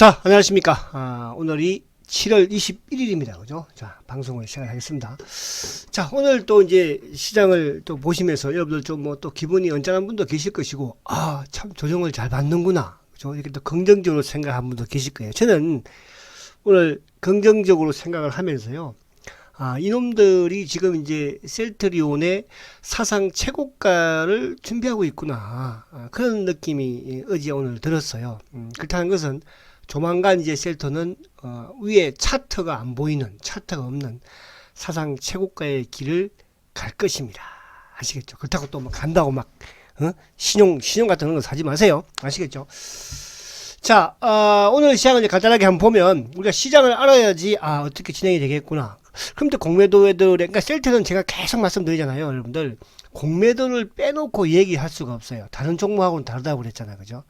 자, 안녕하십니까. 아, 오늘이 7월 21일입니다. 그죠? 자, 방송을 시작하겠습니다. 자, 오늘 또 이제 시장을 또 보시면서 여러분들 좀 뭐 또 기분이 언짢은 분도 계실 것이고, 아, 참 조정을 잘 받는구나. 그죠? 이렇게 또 긍정적으로 생각하는 분도 계실 거예요. 저는 오늘 긍정적으로 생각을 하면서요. 아, 이놈들이 지금 이제 셀트리온의 사상 최고가를 준비하고 있구나. 아, 그런 느낌이 어제 오늘 들었어요. 음, 그렇다는 것은 조만간 이제 셀터는 어, 위에 차트가 안 보이는 차트가 없는 사상 최고가의 길을 갈 것입니다. 아시겠죠? 그렇다고 또 막 간다고 막 어? 신용 신용 같은 거 사지 마세요. 아시겠죠? 자, 어, 오늘 시장을 간단하게 한번 보면 우리가 시장을 알아야지 아 어떻게 진행이 되겠구나. 그럼 또 공매도들 그러니까 셀트는 제가 계속 말씀드리잖아요, 여러분들. 공매도를 빼놓고 얘기할 수가 없어요. 다른 종목하고는 다르다고 그랬잖아요, 그죠?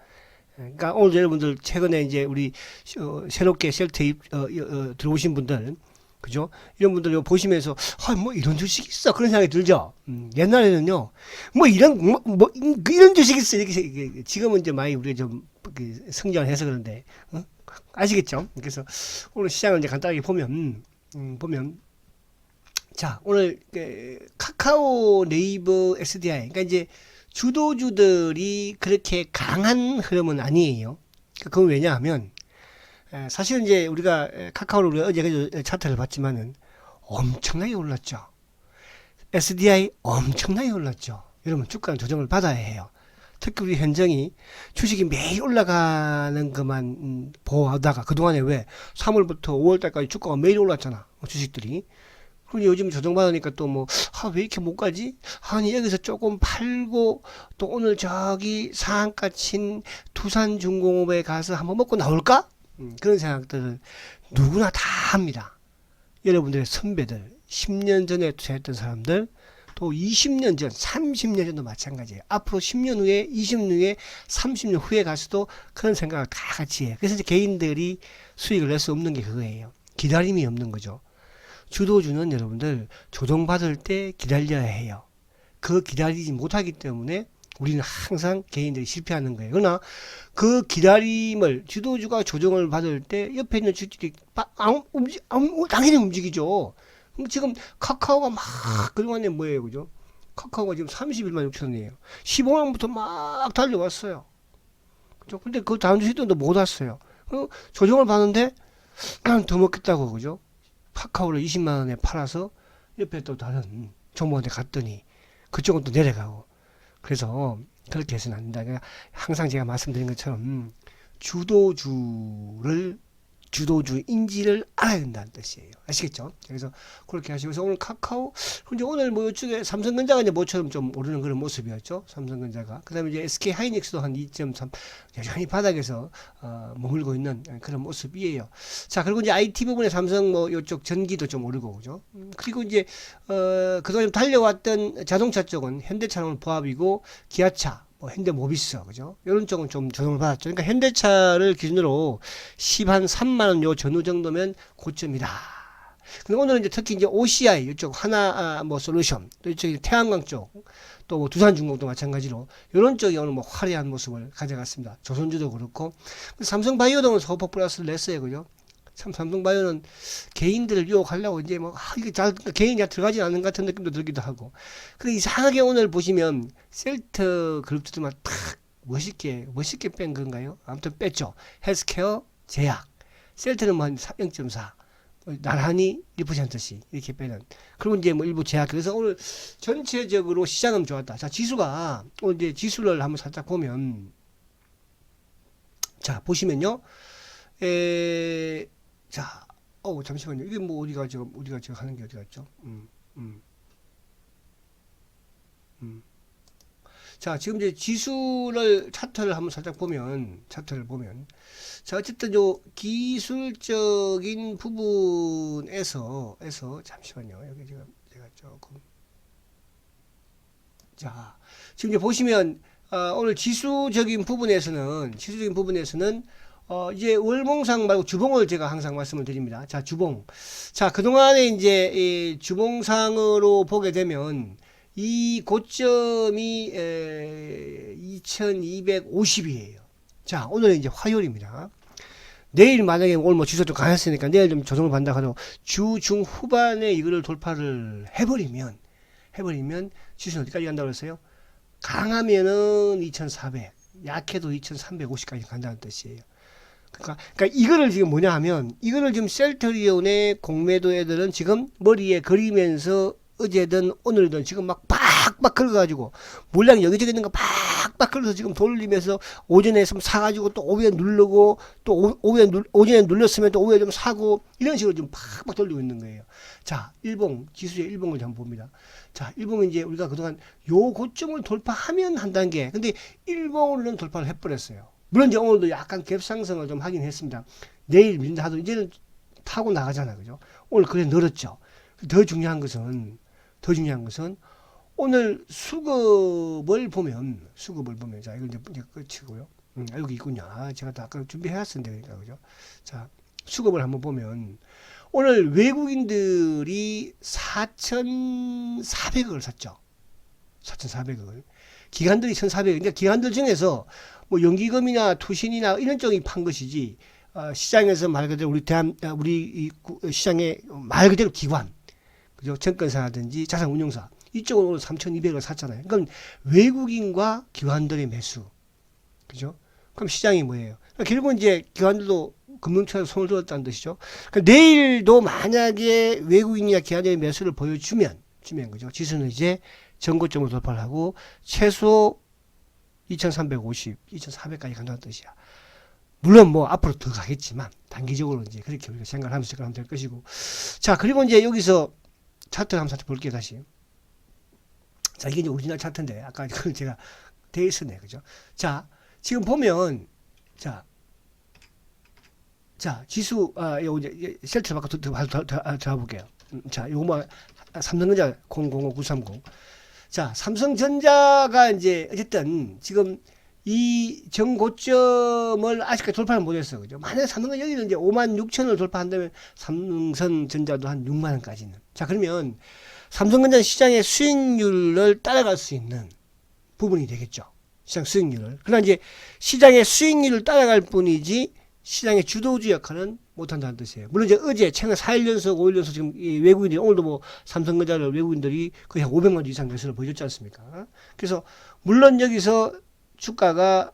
그러니까 오늘 여러분들 최근에 이제 우리 어, 새롭게 셀트 입, 어, 어, 들어오신 분들 그죠? 이런 분들 이거 보시면서 아, 뭐 이런 주식 있어 그런 생각이 들죠. 음, 옛날에는요, 뭐 이런 뭐, 뭐 음, 그 이런 주식 있어 이렇게 지금은 이제 많이 우리가 좀 그, 성장해서 그런데 어? 아시겠죠? 그래서 오늘 시장을 이제 간단하게 보면 음, 보면 자 오늘 그, 카카오 네이버 SDI 그러니까 이제 주도주들이 그렇게 강한 흐름은 아니에요. 그건 왜냐하면 에, 사실은 이제 우리가 에, 카카오를 우리가 어제 그 차트를 봤지만은 엄청나게 올랐죠. SDI 엄청나게 올랐죠. 여러분 주가는 조정을 받아야 해요. 특히 우리 현정이 주식이 매일 올라가는 것만 음, 보다가 그동안에 왜 3월부터 5월달까지 주가가 매일 올랐잖아. 주식들이. 그리고 요즘 조정받으니까 또 뭐, 아, 왜 이렇게 못 가지? 아니, 여기서 조금 팔고, 또 오늘 저기 상한가 친 두산중공업에 가서 한번 먹고 나올까? 음, 그런 생각들을 누구나 다 합니다. 여러분들의 선배들, 10년 전에 투자했던 사람들, 또 20년 전, 30년 전도 마찬가지예요. 앞으로 10년 후에, 20년 후에, 30년 후에 가서도 그런 생각을 다 같이 해요. 그래서 이제 개인들이 수익을 낼 수 없는 게 그거예요. 기다림이 없는 거죠. 주도주는 여러분들 조정받을 때 기다려야 해요. 그 기다리지 못하기 때문에 우리는 항상 개인들이 실패하는 거예요. 그러나 그 기다림을 주도주가 조정을 받을 때 옆에 있는 주들이 아무 움직 당연히 움직이죠. 지금 카카오가 막 그동안에 뭐예요, 그죠? 카카오가 지금 31만 6천 원이에요. 15만부터 막 달려왔어요. 그죠? 근데 그 다음 주식도 못 왔어요. 어, 조정을 받는데 난 더 먹겠다고 그죠? 카카오를 20만 원에 팔아서 옆에 또 다른 종목한테 갔더니 그쪽은 또 내려가고 그래서 그렇게 해서는 안 된다. 그러니까 항상 제가 말씀드린 것처럼 주도주를 주도주인지를 알아야 된다는 뜻이에요. 아시겠죠? 그래서 그렇게 하시고 그래서 오늘 카카오 근데 오늘 뭐 이쪽에 삼성전자가 이제 모처럼 좀 오르는 그런 모습이었죠. 삼성전자가 그다음에 이제 SK 하이닉스도 한 2.3 여전히 바닥에서 어, 머물고 있는 그런 모습이에요. 자 그리고 이제 IT 부분에 삼성 뭐 이쪽 전기도 좀 오르고 그죠. 음, 그리고 이제 어, 그동안 좀 달려왔던 자동차 쪽은 현대차는 보합이고 기아차 뭐 현대 모비스 그죠? 이런 쪽은 좀 조정을 받았죠. 그러니까 현대차를 기준으로 10한 3만 원 요 전후 정도면 고점이다. 근데 오늘은 이제 특히 이제 OCI 이쪽 하나 아, 뭐 솔루션 또 이쪽 태양광 쪽 또 뭐 두산 중공도 마찬가지로 이런 쪽이 오늘 뭐 화려한 모습을 가져갔습니다. 조선주도 그렇고 삼성바이오도 오늘 소폭 플러스를 냈어요, 그죠? 참 삼성바이오는 개인들을 유혹하려고 이제 뭐 아, 이게 잘 개인이 잘 들어가지 않는 것 같은 느낌도 들기도 하고. 근데 이상하게 오늘 보시면 셀트 그룹들만 탁 멋있게 멋있게 뺀 건가요? 아무튼 뺐죠. 헬스케어, 제약, 셀트는 뭐 한 0.4. 나란히 1%씩 이렇게 빼는. 그리고 이제 뭐 일부 제약. 그래서 오늘 전체적으로 시장은 좋았다. 자, 지수가 오늘 이제 지수를 한번 살짝 보면 자, 보시면요. 에, 자, 어 잠시만요. 이게 뭐 어디가 지금 우리가 지금 하는 게 어디 갔죠? 음, 음, 음. 자, 지금 이제 지수를 차트를 한번 살짝 보면 차트를 보면 자, 어쨌든 요 기술적인 부분에서 에서 잠시만요. 여기 제가 제가 조금 자, 지금 이제 보시면 어, 오늘 지수적인 부분에서는 지수적인 부분에서는 어, 이제 월봉상 말고 주봉을 제가 항상 말씀을 드립니다. 자, 주봉. 자, 그동안에 이제 이 주봉상으로 보게 되면 이 고점이 에, 2250이에요. 자, 오늘은 이제 화요일입니다. 내일 만약에 오늘 뭐 지수 좀 강했으니까 내일 좀 조정을 받는다 하도 주중 후반에 이거를 돌파를 해버리면 해버리면 지수는 어디까지 간다고 그랬어요? 강하면은 2,400, 약해도 2,350까지 간다는 뜻이에요. 그러니까, 그러니까 이거를 지금 뭐냐 하면 이거를 지금 셀트리온의 공매도 애들은 지금 머리에 그리면서 어제든 오늘든 지금 막 팍팍 긁어가지고 물량이 여기저기 있는 거 팍팍 긁어서 지금 돌리면서 오전에 좀 사가지고 또 오후에 누르고 또 오- 오후에 눌, 오전에 눌렀으면 또 오후에 좀 사고 이런 식으로 지금 팍팍 돌리고 있는 거예요. 자, 일봉 지수의 일봉을 한번 봅니다. 자, 일봉은 이제 우리가 그동안 요 고점을 돌파하면 한 단계. 근데 일봉으로는 돌파를 해버렸어요. 물론 이제 오늘도 약간 갭 상승을 좀 하긴 했습니다. 내일 민다 하도 이제는 타고 나가잖아, 그죠? 오늘 그래 늘었죠. 더 중요한 것은 더 중요한 것은 오늘 수급을 보면 수급을 보면 자 이걸 이제, 이제 끝이고요. 음, 아, 여기 있군요. 아, 제가 다 아까 준비해왔었는데 그러니까 그죠? 자 수급을 한번 보면 오늘 외국인들이 4,400억을 샀죠. 4,400억을. 기관들이 1,400억. 근데 기관들 중에서 뭐 연기금이나 투신이나 이런 쪽이 판 것이지 어, 시장에서 말 그대로 우리 대한 아, 우리 이 구- 시장의 말 그대로 기관 그죠 증권사라든지 자산운용사 오늘 3,200을 샀잖아요. 그럼 외국인과 기관들의 매수 그죠? 그럼 시장이 뭐예요? 그러니까 결국은 이제 기관들도 금융처에 손을 들었다는 뜻이죠. 그러니까 내일도 만약에 외국인이나 기관의 매수를 보여주면 주면 그죠? 지수는 이제 전고점을 돌파를 하고 최소 2,350, 2,400까지 간다는 뜻이야. 물론 뭐 앞으로 더 가겠지만 단기적으로 이제 그렇게 우리가 생각을 하면서 생각하면 될 것이고 자 그리고 이제 여기서 차트 한번 살짝 볼게요 다시 자 이게 이제 오리지널 차트인데 아까 제가 돼 있었네 그죠 자 지금 보면 자 자, 지수, 아, 요, 이제, 셀트 바꿔 들어볼게요. 음, 자, 요거 뭐, 삼성전자 005930. 자, 삼성전자가 이제, 어쨌든, 지금, 이 정고점을 아직까지 돌파를 못했어. 그죠? 만약에 삼성전자 여기는 이제 5만 6천을 돌파한다면 삼성전자도 한 6만 원까지는. 자, 그러면 삼성전자 시장의 수익률을 따라갈 수 있는 부분이 되겠죠. 시장 수익률을. 그러나 이제 시장의 수익률을 따라갈 뿐이지 시장의 주도주 역할은 못한다는 뜻이에요. 물론 이제 어제 최근 4일 연속, 5일 연속 지금 이 외국인들이 오늘도 뭐 삼성전자를 외국인들이 거의 한 500만 주 이상 매수를 보여줬지 않습니까? 그래서 물론 여기서 주가가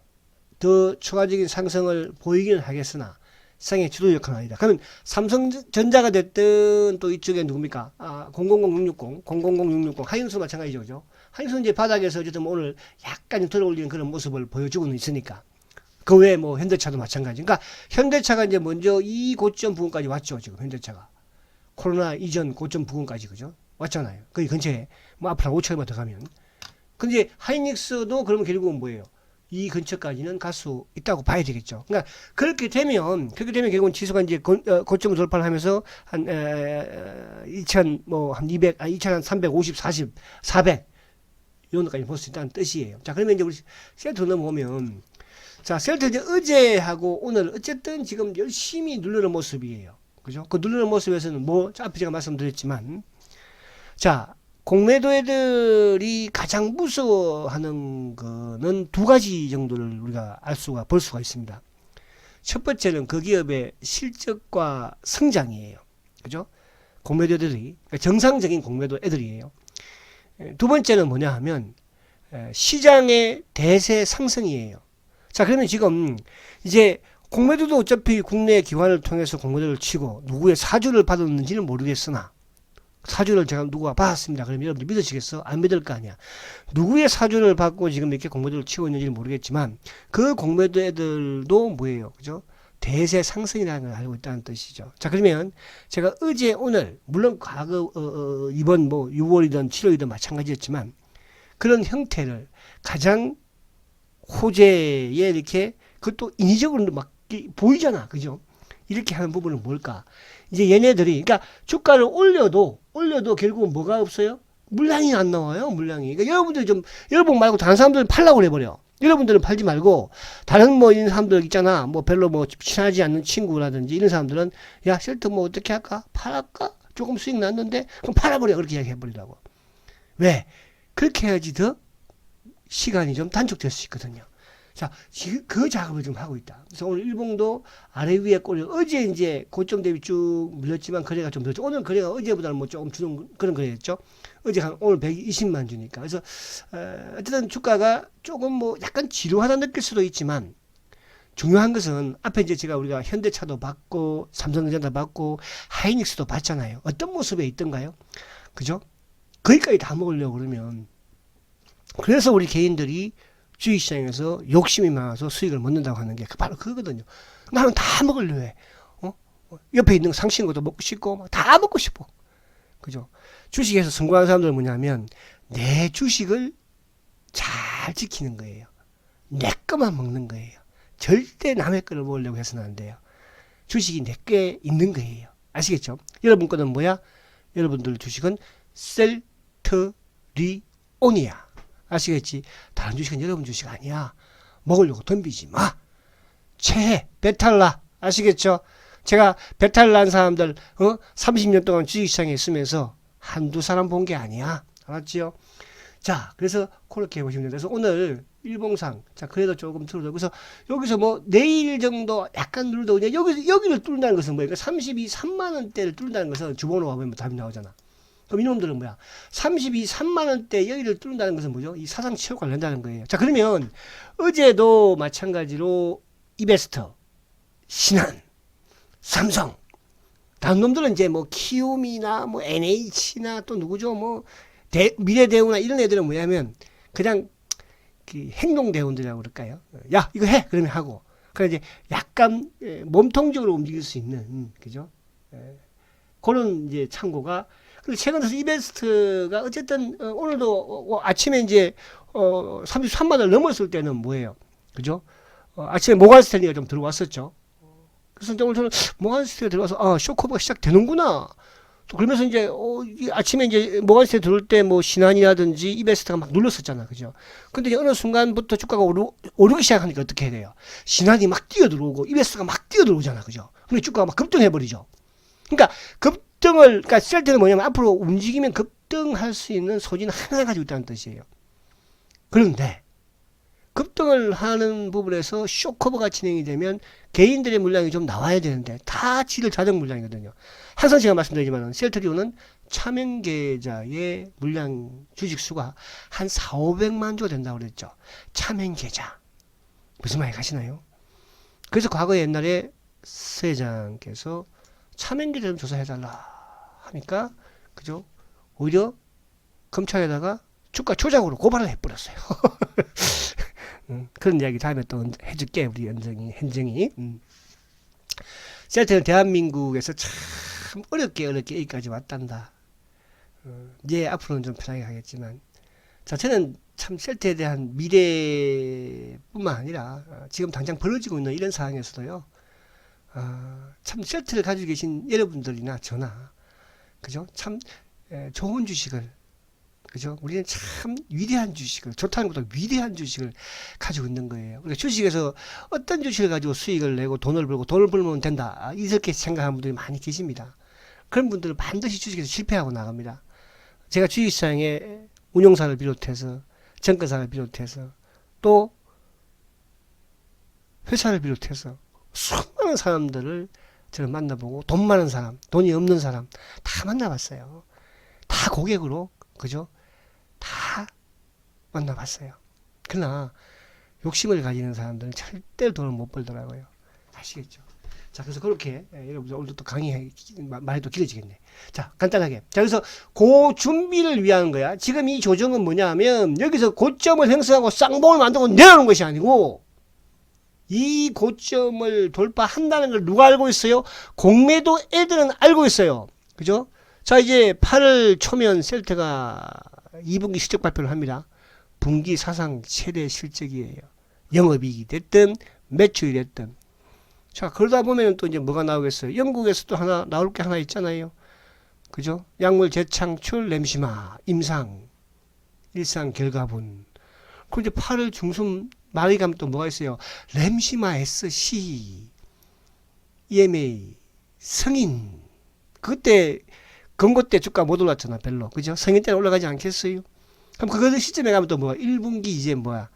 더 추가적인 상승을 보이기는 하겠으나 시장의 주도 역할은 아니다. 그러면 삼성전자가 됐든 또 이쪽에 누굽니까? 아, 000660, 000660, 하인수 마찬가지죠. 그죠? 하인수 이제 바닥에서 어쨌든 뭐 오늘 약간 들어올리는 그런 모습을 보여주고는 있으니까. 그 외에 뭐 현대차도 마찬가지. 그러니까 현대차가 이제 먼저 이 고점 부근까지 왔죠. 지금 현대차가. 코로나 이전 고점 부근까지 그죠? 왔잖아요. 거기 근처에 뭐 앞으로 5천만 더 가면. 근데 하이닉스도 그러면 결국은 뭐예요? 이 근처까지는 갈 수 있다고 봐야 되겠죠. 그러니까 그렇게 되면 그렇게 되면 결국은 지수가 이제 고, 어, 고점을 돌파를 하면서 한 에, 2천 뭐한 200, 아 2천 한 350, 40, 400 이런 데까지 볼 수 있다는 뜻이에요. 자 그러면 이제 우리 셀트 넘어오면 자 셀트 이제 어제하고 오늘 어쨌든 지금 열심히 누르는 모습이에요. 그죠? 그 누르는 모습에서는 뭐 앞에 제가 말씀드렸지만 자 공매도 애들이 가장 무서워하는 거는 두 가지 정도를 우리가 알 수가 볼 수가 있습니다. 첫 번째는 그 기업의 실적과 성장이에요. 그죠? 공매도 애들이 그러니까 정상적인 공매도 애들이에요. 에, 두 번째는 뭐냐 하면 에, 시장의 대세 상승이에요. 자, 그러면 지금 이제 공매도도 어차피 국내 기관을 통해서 공매도를 치고 누구의 사주를 받았는지는 모르겠으나 사주를 제가 누가 받았습니다. 그러면 여러분들 믿으시겠어? 안 믿을 거 아니야. 누구의 사주를 받고 지금 이렇게 공매도를 치고 있는지는 모르겠지만 그 공매도 애들도 뭐예요? 그죠? 대세 상승이라는 걸 알고 있다는 뜻이죠. 자, 그러면 제가 어제 오늘 물론 과거 어, 어, 이번 뭐 6월이든 7월이든 마찬가지였지만 그런 형태를 가장 호재에 이렇게 그것도 인위적으로 막 이- 보이잖아. 그죠? 이렇게 하는 부분은 뭘까? 이제 얘네들이 그러니까 주가를 올려도 올려도 결국은 뭐가 없어요? 물량이 안 나와요. 물량이. 그러니까 여러분들 좀 여러분 말고 다른 사람들은 팔라고 해버려. 여러분들은 팔지 말고 다른 뭐 이런 사람들 있잖아. 뭐 별로 뭐 친하지 않는 친구라든지 이런 사람들은 야 셀트 뭐 어떻게 할까? 팔할까? 조금 수익 났는데 그럼 팔아버려 그렇게 이야기해 버리라고. 왜? 그렇게 해야지 더 시간이 좀 단축될 수 있거든요. 자, 그 작업을 좀 하고 있다. 그래서 오늘 일봉도 아래 위에 꼬리 어제 이제 고점 대비 쭉 밀렸지만 거래가 좀 늘었죠. 오늘 거래가 어제보다는 뭐 조금 주는 그런 거래였죠. 어제 한 오늘 120만 주니까. 그래서 어, 어쨌든 주가가 조금 뭐 약간 지루하다 느낄 수도 있지만 중요한 것은 앞에 이제 제가 우리가 현대차도 받고 삼성전자 받고 하이닉스도 받잖아요. 어떤 모습에 있던가요? 그죠? 거기까지 다 먹으려고 그러면 그래서 우리 개인들이 주식 시장에서 욕심이 많아서 수익을 못 낸다고 하는 게 바로 그거거든요. 나는 다 먹으려 해. 어? 어, 옆에 있는 상식인 것도 먹고 싶고 막다 먹고 싶어. 그죠? 주식에서 성공하는 사람들은 뭐냐면 내 주식을 잘 지키는 거예요. 내 것만 먹는 거예요. 절대 남의 거를 먹으려고 해서는 안 돼요. 주식이 내게 있는 거예요. 아시겠죠? 여러분 거는 뭐야? 여러분들 주식은 셀트리온이야. 아시겠지? 다른 주식은 여러분 주식 아니야. 먹으려고 덤비지 마. 최해, 배탈나. 아시겠죠? 제가 배탈 난 사람들, 어? 30년 동안 주식시장에 있으면서 한두 사람 본 게 아니야. 알았지요? 자, 그래서 그렇게 보시면 돼요. 그래서 오늘 일봉상, 자, 그래도 조금 틀어도 그래서 여기서 뭐 내일 정도 약간 눌러도 그냥 여기, 여기를 뚫는다는 것은 뭐예요? 32, 3만원대를 뚫는다는 것은 주번호 와보면 답이 나오잖아. 그럼 이놈들은 뭐야? 32, 3만 원대 여기를 뚫는다는 것은 뭐죠? 이 사상 치료 관련다는 거예요. 자, 그러면 어제도 마찬가지로 이베스터, 신한, 삼성, 다른 놈들은 이제 뭐 키움이나 뭐 NH나 또 누구죠? 뭐 대, 미래대우나 이런 애들은 뭐냐면 그냥 그 행동대원들이라고 그럴까요? 야, 이거 해! 그러면 하고. 그래 이제 약간 예, 몸통적으로 움직일 수 있는, 음, 그죠? 예, 그런 이제 창고가 근데 최근 들어서 이베스트가 어쨌든 어, 오늘도 어, 아침에 이제 어 33만 원 넘었을 때는 뭐예요? 그죠? 어, 아침에 모간 스탠리가 좀 들어왔었죠. 그래서 이제 오늘 저는 모간 스탠리 들어와서 아 쇼커버가 시작되는구나. 또 그러면서 이제 어, 이 아침에 이제 모간 스탠리 들어올 때 뭐 신한이라든지 이베스트가 막 눌렀었잖아, 그죠? 근데 어느 순간부터 주가가 오르, 오르기 시작하니까 어떻게 해야 돼요? 신한이 막 뛰어 들어오고 이베스트가 막 뛰어 들어오잖아, 그죠? 근데 주가가 막 급등해 버리죠. 그러니까 급 등을 그러니까 쓸 때는 뭐냐면 앞으로 움직이면 급등할 수 있는 소지는 하나 가지고 있다는 뜻이에요. 그런데 급등을 하는 부분에서 쇼커버가 진행이 되면 개인들의 물량이 좀 나와야 되는데 다 지를 자정 물량이거든요. 항상 제가 말씀드리지만 셀트리온은 차명 계좌의 물량 주식 수가 한 4, 500만 조 된다고 그랬죠. 차명 계좌. 무슨 말이 가시나요? 그래서 과거 옛날에 서 회장께서 차명계좌 좀 조사해달라 하니까 그죠? 오히려 검찰에다가 주가 조작으로 고발을 해버렸어요. 음, 그런 이야기 다음에 또 해줄게 우리 현정이 현정이. 음. 셀트는 대한민국에서 참 어렵게 어렵게 여기까지 왔단다. 어, 이제 앞으로는 좀 편하게 하겠지만 자 저는 참 셀트에 대한 미래뿐만 아니라 어, 지금 당장 벌어지고 있는 이런 상황에서도요. 아, 참 셀트를 가지고 계신 여러분들이나 저나 그죠? 참 에, 좋은 주식을 그죠? 우리는 참 위대한 주식을 좋다는 것보다 위대한 주식을 가지고 있는 거예요. 그러니까 주식에서 어떤 주식을 가지고 수익을 내고 돈을 벌고 돈을 벌면 된다 이렇게 생각하는 분들이 많이 계십니다. 그런 분들은 반드시 주식에서 실패하고 나갑니다. 제가 주식시장에 운용사를 비롯해서 정권사를 비롯해서 또 회사를 비롯해서 수 많은 사람들을 저는 만나보고 돈 많은 사람, 돈이 없는 사람 다 만나봤어요. 다 고객으로 그죠? 다 만나봤어요. 그러나 욕심을 가지는 사람들은 절대로 돈을 못 벌더라고요. 아시겠죠? 자, 그래서 그렇게 예, 여러분들 오늘도 또 강의 마- 말이 또 길어지겠네. 자, 간단하게. 자, 그래서 그 준비를 위한 거야. 지금 이 조정은 뭐냐면 여기서 고점을 형성하고 쌍봉을 만들고 내려오는 것이 아니고 이 고점을 돌파한다는 걸 누가 알고 있어요? 공매도 애들은 알고 있어요. 그죠? 자, 이제 8월 초면 셀트가 2분기 실적 발표를 합니다. 분기 사상 최대 실적이에요. 영업이익이 됐든 매출이 됐든. 자, 그러다 보면 또 이제 뭐가 나오겠어요? 영국에서도 하나 나올 게 하나 있잖아요. 그죠? 약물 재창출, 램시마, 임상, 일상 결과분. 그리고 이제 8월 중순 가면 또 뭐가 있어요? 램시마 SC, EMA, 성인. 그때 건고 때 주가 못 올랐잖아, 별로. 그죠? 성인 때는 올라가지 않겠어요? 그럼 그거 시점에 가면 또 뭐야? 1분기 이제 뭐야?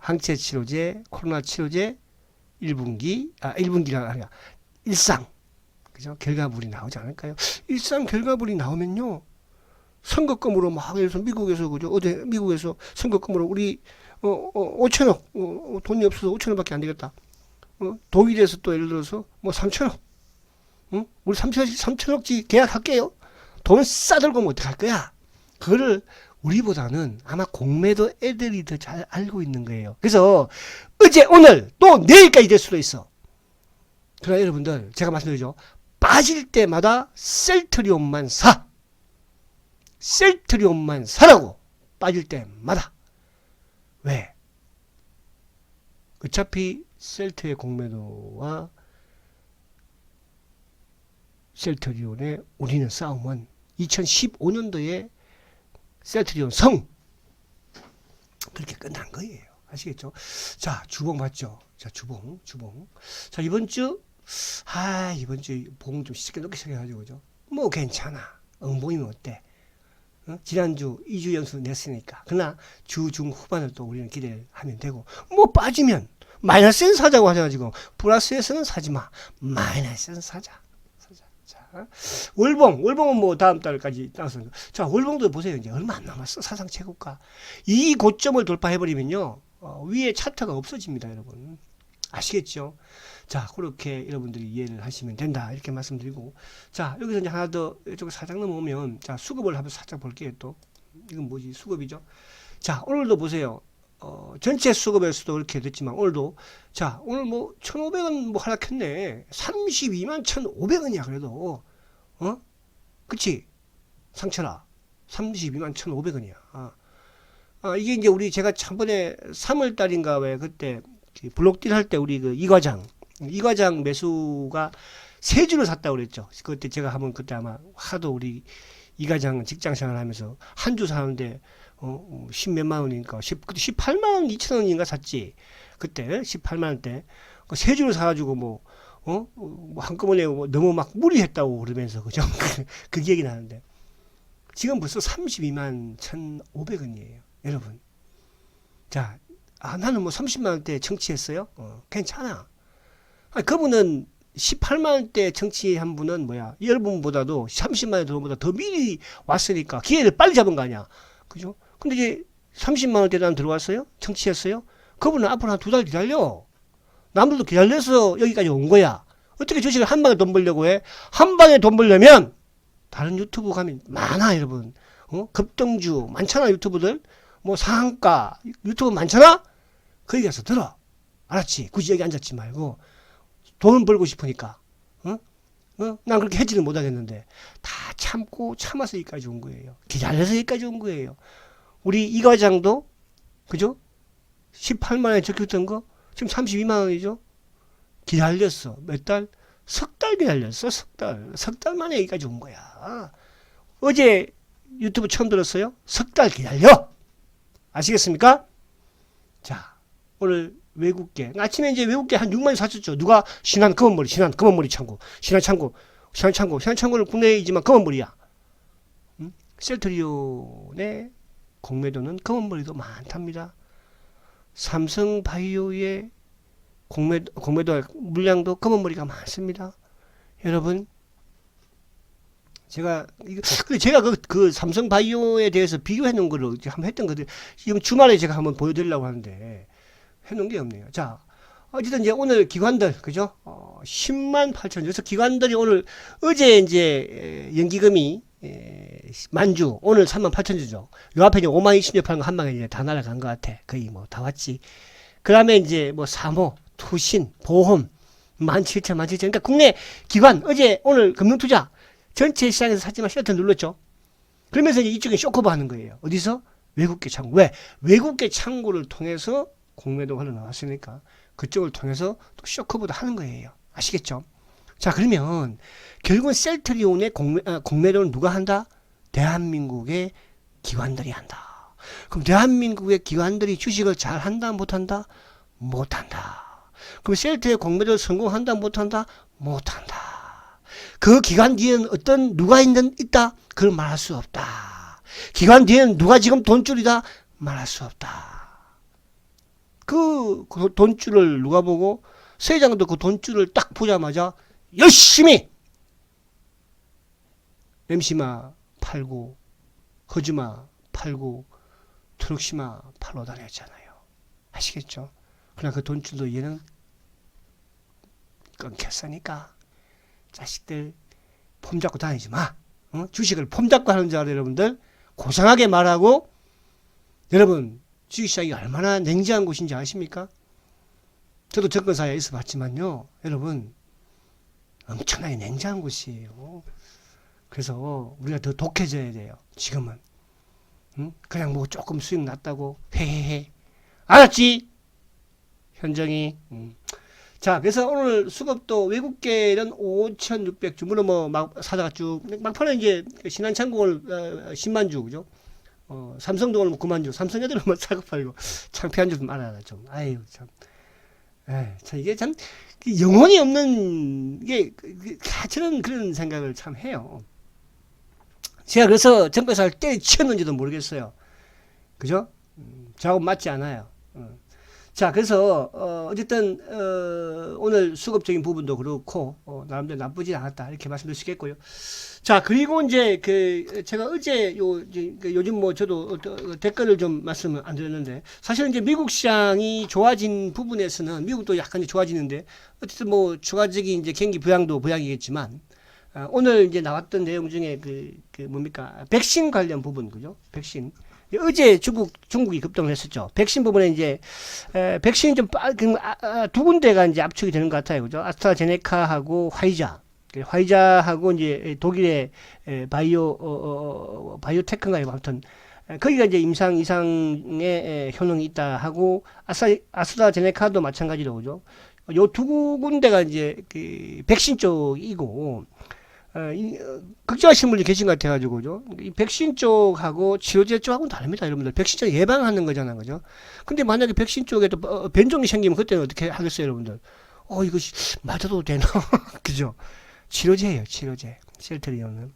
항체 치료제, 코로나 치료제 1분기, 아, 1분기가 아니라 일상, 그죠? 결과물이 나오지 않을까요? 일상 결과물이 나오면요. 선거금으로 막, 들어서 미국에서, 그죠? 어제 미국에서 선거금으로 우리, 어, 어, 5천억, 어, 어, 돈이 없어서 5천억밖에 안 되겠다. 어, 독일에서 또 예를 들어서 뭐 3천억, 응? 우리 3천억, 3천억지 계약할게요. 돈 싸들고 뭐 어떡할 거야? 그거를 우리보다는 아마 공매도 애들이 더 잘 알고 있는 거예요. 그래서 어제 오늘 또 내일까지 될 수도 있어. 그러나 여러분들 제가 말씀드리죠. 빠질 때마다 셀트리온만 사. 셀트리온만 사라고 빠질 때마다. 왜? 어차피 셀트의 공매도와 셀트리온의 우리는 싸움은 2015년도에 셀트리온 성 그렇게 끝난 거예요. 아시겠죠? 자, 주봉 봤죠? 자, 주봉, 주봉. 자, 이번 주, 아, 이번 주 봉 좀 쉽게 넣기 시작해가지고, 그죠? 뭐 괜찮아. 응봉이면 어때? 어? 지난주 2주 연속 냈으니까. 그러나 주중 후반을 또 우리는 기대를 하면 되고, 뭐 빠지면 마이너스에서 사자고 하셔가지고, 플러스에서는 사지 마. 마이너스에서는 사자. 자, 월봉, 월봉은 뭐 다음 달까지 나왔습니다. 자, 월봉도 보세요. 이제 얼마 안 남았어. 사상 최고가. 이 고점을 돌파해버리면요. 어, 위에 차트가 없어집니다, 여러분. 아시겠죠? 자, 그렇게 여러분들이 이해를 하시면 된다. 이렇게 말씀드리고. 자, 여기서 이제 하나 더, 이쪽 살짝 넘어오면, 자, 수급을 한번 살짝 볼게요, 또. 이건 뭐지? 수급이죠? 자, 오늘도 보세요. 어, 전체 수급에서도 그렇게 됐지만, 오늘도. 자, 오늘 뭐, 1,500원 뭐 하락했네. 32만 1,500원이야, 그래도. 어? 그치? 상철아. 32만 1,500원이야. 아. 아, 이게 이제 우리 제가 저번에 3월 달인가 왜 그때 그 블록딜 할 때 우리 그 이과장, 이과장 매수가 세 주를 샀다고 그랬죠. 그때 제가 한번 그때 아마 하도 우리 이과장 직장 생활 하면서 한 주 사는데 어, 10 몇만 원이니까 10, 그때 18만 원 2천 원인가 샀지. 그때 18만 원대. 그세 주를 사가지고 뭐, 어? 뭐 한꺼번에 뭐 너무 막 무리했다고 그러면서 그죠? 그 기억이 나는데. 지금 벌써 32만 1,500원이에요. 여러분. 자, 아, 나는 뭐 30만 원대 청취했어요? 어, 괜찮아. 아, 그분은 18만 원대 청취한 분은 뭐야? 여러분보다도 30만 원 돈보다 더 미리 왔으니까 기회를 빨리 잡은 거 아니야. 그죠? 근데 이제 30만 원대 난 들어왔어요? 청취했어요? 그분은 앞으로 한 두 달 기다려. 남들도 기다려서 여기까지 온 거야. 어떻게 주식을 한 방에 돈 벌려고 해? 한 방에 돈 벌려면 다른 유튜브 가면 많아, 여러분. 어? 급등주 많잖아, 유튜브들. 뭐 상한가 유튜브 많잖아? 거기 가서 들어. 알았지? 굳이 여기 앉았지 말고 돈 벌고 싶으니까. 어? 어? 난 그렇게 해지는 못하겠는데 다 참고 참아서 여기까지 온 거예요. 기다려서 여기까지 온 거예요. 우리 이 과장도 그죠? 18만 원에 적혔던 거 지금 32만 원이죠. 기다렸어. 몇 달? 석 달 기다렸어. 석 달. 석 달 만에 여기까지 온 거야. 어제 유튜브 처음 들었어요? 석 달 기다려. 아시겠습니까? 자, 오늘 외국계. 아침에 이제 외국계 한 6만이 샀었죠. 누가? 신한 검은머리, 신한 검은머리 창고. 신한 창고, 신한 창고. 신한 창고는 국내이지만 검은머리야. 음? 셀트리온의 공매도는 검은머리도 많답니다. 삼성바이오의 공매도, 공매도 물량도 검은머리가 많습니다. 여러분, 제가 그 제가 그, 그 삼성 바이오에 대해서 비교해 놓은 거를 한번 했던 거들 지금 주말에 제가 한번 보여드리려고 하는데 해 놓은 게 없네요. 자, 어쨌든 이제 오늘 기관들 그죠? 어, 10만 8천 그래서 기관들이 오늘 어제 이제 에, 연기금이 에, 만주 오늘 3만 8천 주죠. 요 앞에 이제 5만 20여 파는 거한 방에 이제 다 날아간 것 같아. 거의 뭐 다 왔지. 그 다음에 이제 뭐 사모, 투신, 보험 17,000, 17,000. 그러니까 국내 기관 어제 오늘 금융투자 전체 시장에서 샀지만 셔터 눌렀죠. 그러면서 이제 이쪽에 쇼커버 하는 거예요. 어디서? 외국계 창구. 왜? 외국계 창구를 통해서 공매도 흘러나왔으니까 그쪽을 통해서 또 쇼커버도 하는 거예요. 아시겠죠? 자, 그러면 결국은 셀트리온의 공매, 아, 공매도는 누가 한다? 대한민국의 기관들이 한다. 그럼 대한민국의 기관들이 주식을 잘 한다, 못한다? 못한다. 그럼 셀트의 공매도를 성공한다, 못한다? 못한다. 그 기간 뒤에는 어떤 누가 있는 있다 그걸 말할 수 없다. 기간 뒤에는 누가 지금 돈줄이다 말할 수 없다. 그, 그 돈줄을 누가 보고 세장도 그 돈줄을 딱 보자마자 열심히 엠시마 팔고 허즈마 팔고 트럭시마 팔러 다녔잖아요. 아시겠죠? 그러나 그 돈줄도 얘는 끊겼으니까 자식들 폼 잡고 다니지 마. 어? 주식을 폼 잡고 하는 줄 알아요, 여러분들. 고상하게 말하고 여러분 주식시장이 얼마나 냉정한 곳인지 아십니까? 저도 정권사에 있어 봤지만요. 여러분 엄청나게 냉정한 곳이에요. 그래서 우리가 더 독해져야 돼요. 지금은. 응? 그냥 뭐 조금 수익 났다고 헤헤헤. 알았지? 현정이. 음. 자, 그래서 오늘 수급도 외국계는 5,600주, 물론 뭐, 막, 사다가 쭉, 막판에 이제 신한창공을 어, 10만 주, 그죠? 어, 삼성동을 뭐 9만 주, 삼성 애들은 뭐 사고 팔고, 창피한 줄좀 알아라, 좀. 아유, 참. 에이, 참, 이게 참, 그 영혼이 없는, 이게, 그- 그- 아, 저는 그런 생각을 참 해요. 제가 그래서 정배사를 때리쳤는지도 모르겠어요. 그죠? 음, 저하고 맞지 않아요. 어. 자, 그래서 어, 어쨌든 어, 오늘 수급적인 부분도 그렇고 어, 나름대로 나쁘지 않았다 이렇게 말씀드릴 수 있겠고요. 자, 그리고 이제 그 제가 어제 요그 요즘 뭐 저도 어, 댓글을 좀 말씀을 안 드렸는데 사실은 이제 미국 시장이 좋아진 부분에서는 미국도 약간 좋아지는데 어쨌든 뭐 추가적인 이제 경기 부양도 부양이겠지만 아, 오늘 이제 나왔던 내용 중에 그, 그 뭡니까 백신 관련 부분 그죠? 백신 어제 중국 중국이 급등을 했었죠. 백신 부분에 이제 에, 백신이 좀 빠, 그, 아, 아, 두 군데가 이제 압축이 되는 것 같아요. 그죠? 아스트라제네카하고 화이자. 그 화이자하고 이제 독일의 에, 바이오 어, 어, 어, 바이오테크인가요? 아무튼 에, 거기가 이제 임상 이상의 에, 효능이 있다 하고 아스트라 아스트라제네카도 마찬가지로 그죠? 요 두 군데가 이제 그 백신 쪽이고 어, 이, 어, 걱정하시는 분이 계신 것 같아가지고, 그죠? 이 백신 쪽하고 치료제 쪽하고는 다릅니다, 여러분들. 백신 쪽 예방하는 거잖아요, 그죠? 근데 만약에 백신 쪽에도 어, 변종이 생기면 그때는 어떻게 하겠어요, 여러분들? 어, 씨, 맞아도 되나? 그죠? 치료제예요, 치료제. 셀트리온은.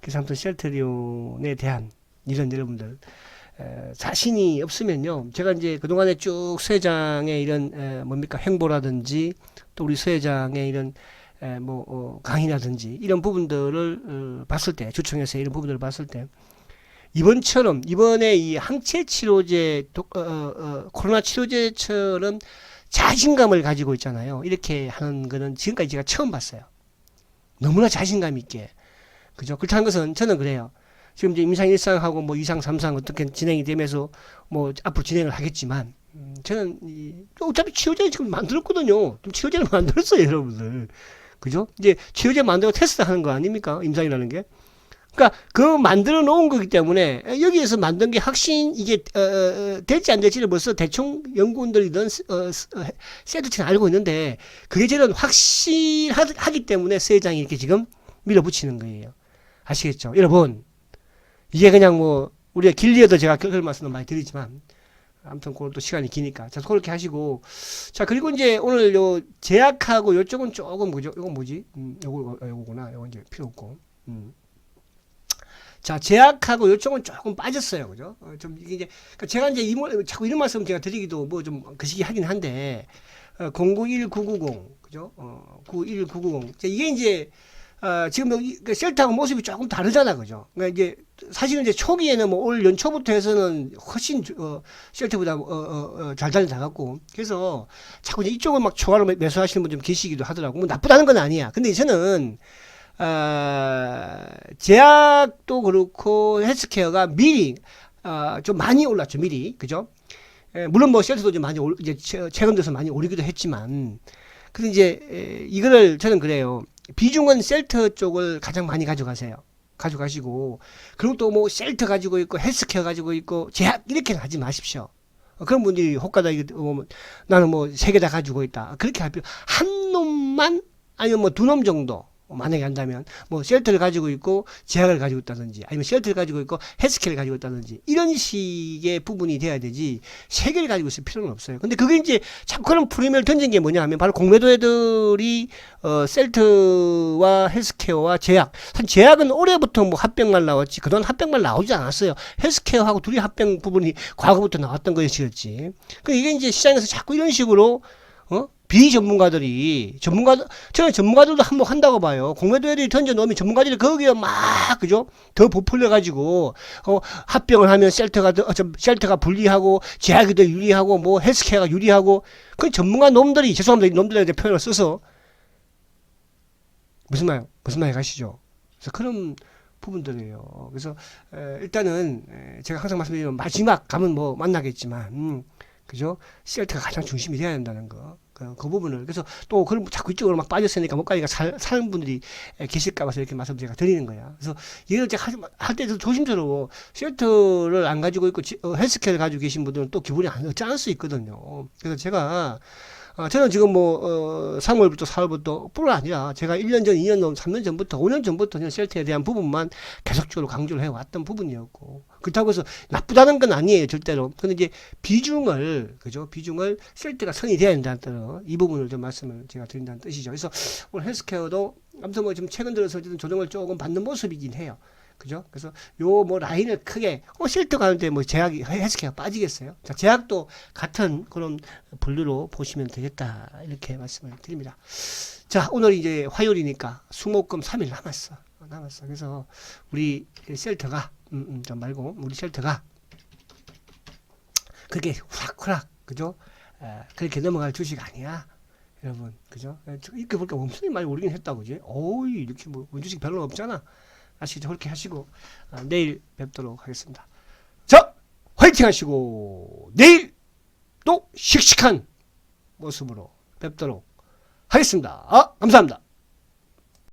그래서 아무튼 셀트리온에 대한 이런 여러분들, 에, 자신이 없으면요. 제가 이제 그동안에 쭉 수회장의 이런, 에, 뭡니까, 행보라든지 또 우리 수회장의 이런 에, 뭐 어, 강의라든지 이런 부분들을 어, 봤을 때 주총에서 이런 부분들을 봤을 때 이번처럼 이번에 이 항체 치료제 독- 어, 어, 어, 코로나 치료제처럼 자신감을 가지고 있잖아요. 이렇게 하는 거는 지금까지 제가 처음 봤어요. 너무나 자신감 있게 그죠? 그렇다는 것은 저는 그래요. 지금 이제 임상 1상하고 뭐 2상, 3상 어떻게 진행이 되면서 뭐 앞으로 진행을 하겠지만 음, 저는 이, 어차피 치료제 지금 만들었거든요. 좀 치료제를 만들었어요, 여러분들. 그죠? 이제 치료제 만들고 테스트 하는 거 아닙니까? 임상이라는 게. 그러니까 그 만들어 놓은 거기 때문에 여기에서 만든 게 확신 이게 어, 어, 될지 안 될지를 벌써 대충 연구원들이든 어, 세드ችን 알고 있는데 그게 저는 확실하기 때문에 세장이 이렇게 지금 밀어붙이는 거예요. 아시겠죠? 여러분 이게 그냥 뭐 우리가 길리에도 제가 그걸 말씀을 많이 드리지만 아무튼 그것도 시간이 기니까 자 그렇게 하시고 자 그리고 이제 오늘 요 제약하고 요쪽은 조금 뭐죠? 이건 뭐지? 음, 요거 요거구나. 요거 이제 필요 없고. 음. 자, 제약하고 요쪽은 조금 빠졌어요. 그죠? 어, 좀 이게 이제 그러니까 제가 이제 이 뭐- 자꾸 이런 말씀 제가 드리기도 뭐 좀 그시기 하긴 한데 어, 091990 그죠? 어, 91990 이게 이제 어, 지금 그 셀트하고 모습이 조금 다르잖아, 그죠? 그러니까 이제 사실은 이제 초기에는 뭐 올 연초부터 해서는 훨씬 어, 셀트보다 어, 어, 어, 잘 달려나갔고 그래서 자꾸 이제 이쪽을 막 초과로 매- 매수하시는 분 좀 계시기도 하더라고. 뭐 나쁘다는 건 아니야. 근데 저는 어, 제약도 그렇고 헬스케어가 미리 어, 좀 많이 올랐죠, 미리 그죠? 에, 물론 뭐 셀트도 좀 많이 올, 이제 최- 최근 들어서 많이 오르기도 했지만 근데 이제 에, 이거를 저는 그래요. 비중은 셀트 쪽을 가장 많이 가져가세요. 가져가시고 그리고 또 뭐 셀트 가지고 있고 헬스케어 가지고 있고 제약 이렇게 하지 마십시오. 어, 그런 분들이 혹가다 뭐, 나는 뭐 세 개 다 가지고 있다. 그렇게 할 필요 한 놈만 아니면 뭐 두 놈 정도 만약에 한다면 뭐 쉘터를 가지고 있고 제약을 가지고 있다든지 아니면 쉘터를 가지고 있고 헬스케어를 가지고 있다든지 이런 식의 부분이 돼야 되지 세 개를 가지고 있을 필요는 없어요. 근데 그게 이제 자꾸 그런 프리미어를 던진 게 뭐냐 하면 바로 공매도 애들이 어 셀트와 헬스케어와 제약 한 제약은 올해부터 뭐 합병만 나왔지 그동안 합병만 나오지 않았어요. 헬스케어하고 둘이 합병 부분이 과거부터 나왔던 것이었지. 그 이게 이제 시장에서 자꾸 이런 식으로 어? 비전문가들이 전문가들 저는 전문가들도 한몫 한다고 봐요. 공매도 애들이 던져 놓으면 전문가들이 거기에 막 그죠? 더 부풀려 가지고 어 합병을 하면 셀터가 더, 어, 저, 셀터가 불리하고 제약이 더 유리하고 뭐 헬스케어가 유리하고 그 전문가 놈들이 죄송합니다. 이 놈들한테 표현을 써서 무슨 말 무슨 말 가시죠? 그래서 그런 부분들이에요. 그래서 에, 일단은 에, 제가 항상 말씀드리면 마지막 가면 뭐 만나겠지만 음, 그죠? 셀트가 가장 중심이 돼야 된다는 거. 그, 그 부분을 그래서 또 그럼 자꾸 이쪽으로 막 빠졌으니까 못 가니까 살, 사는 분들이 에, 계실까 봐서 이렇게 말씀 제가 드리는 거야. 그래서 이걸 제가 할- 할 때도 조심스러워. 쉘터를 안 가지고 있고 지- 어, 헬스케어를 가지고 계신 분들은 또 기분이 안 않을 수 있거든요. 그래서 제가 어, 저는 지금 뭐, 어, 3월부터 4월부터 뿐 아니라 제가 1년 전, 2년 전, 3년 전부터, 5년 전부터 저는 셀트에 대한 부분만 계속적으로 강조를 해왔던 부분이었고. 그렇다고 해서 나쁘다는 건 아니에요, 절대로. 근데 이제 비중을, 그죠? 비중을 셀트가 선이 돼야 된다는 뜻, 이 부분을 좀 말씀을 제가 드린다는 뜻이죠. 그래서 오늘 헬스케어도 아무튼 뭐 지금 최근 들어서 어쨌든 조정을 조금 받는 모습이긴 해요. 그죠? 그래서 요 뭐 라인을 크게 어 실드 가는데 뭐 제약이 헬스케어가 빠지겠어요? 자, 제약도 같은 그런 분류로 보시면 되겠다 이렇게 말씀을 드립니다. 자, 오늘 이제 화요일이니까 수목금 3일 남았어. 어, 남았어. 그래서 우리 셀터가 음, 음, 좀 말고 우리 셀터가 그렇게 후락후락 그죠? 에, 그렇게 넘어갈 주식 아니야. 여러분, 그죠? 이렇게 보니까 엄청 많이 오르긴 했다, 그지? 어이, 이렇게 뭐, 주식 별로 없잖아. 아시죠? 그렇게 하시고, 아, 내일 뵙도록 하겠습니다. 자, 화이팅 하시고, 내일 또 씩씩한 모습으로 뵙도록 하겠습니다. 아, 감사합니다.